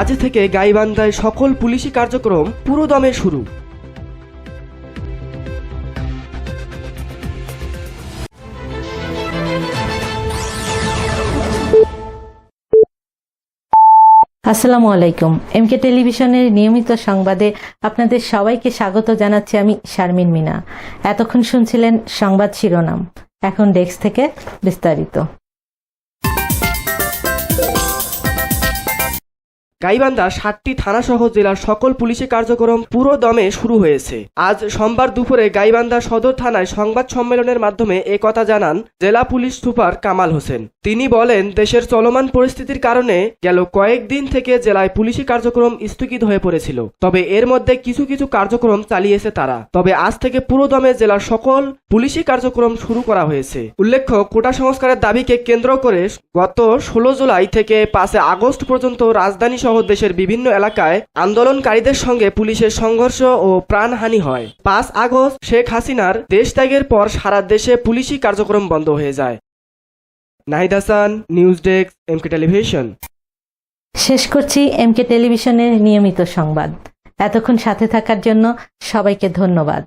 আজ থেকে গাইবান্ধায় সকল পুলিশি কার্যক্রম পুরো দমে শুরু। আসসালামু আলাইকুম। এমকে টেলিভিশনের নিয়মিত সংবাদে আপনাদের সবাইকে স্বাগত জানাচ্ছি আমি শারমিন মিনা। এতক্ষণ শুনছিলেন সংবাদ শিরোনাম। এখন ডেস্ক থেকে বিস্তারিত। গাইবান্ধা সাতটি থানাসহ জেলার সকল পুলিশি কার্যক্রম পুরো দমে শুরু হয়েছে। আজ সোমবার দুপুরে গাইবান্ধা সদর থানায় সংবাদ সম্মেলনের মাধ্যমে এ কথা জানান জেলা পুলিশ সুপার কামাল হোসেন। তিনি বলেন, দেশের চলমান পরিস্থিতির কারণে গেল কয়েকদিন থেকে জেলায় পুলিশি কার্যক্রম স্থগিত হয়ে পড়েছিল। তবে এর মধ্যে কিছু কিছু কার্যক্রম চালিয়েছে তারা। তবে আজ থেকে পুরো দমে জেলার সকল পুলিশি কার্যক্রম শুরু করা হয়েছে। উল্লেখ্য, কোটা সংস্কারের দাবিকে কেন্দ্র করে গত ষোলো জুলাই থেকে পাঁচে আগস্ট পর্যন্ত রাজধানী সহ দেশের বিভিন্ন এলাকায় আন্দোলনকারীদের সঙ্গে পুলিশের সংঘর্ষ ও প্রাণহানি হয়। পাঁচ আগস্ট শেখ হাসিনার দেশত্যাগের পর সারা দেশে পুলিশি কার্যক্রম বন্ধ হয়ে যায়। Nahid Hasan, news desk, MK television. শেষ করছি এমকে টেলিভিশনের নিয়মিত সংবাদ। এতক্ষণ সাথে থাকার জন্য সবাইকে ধন্যবাদ।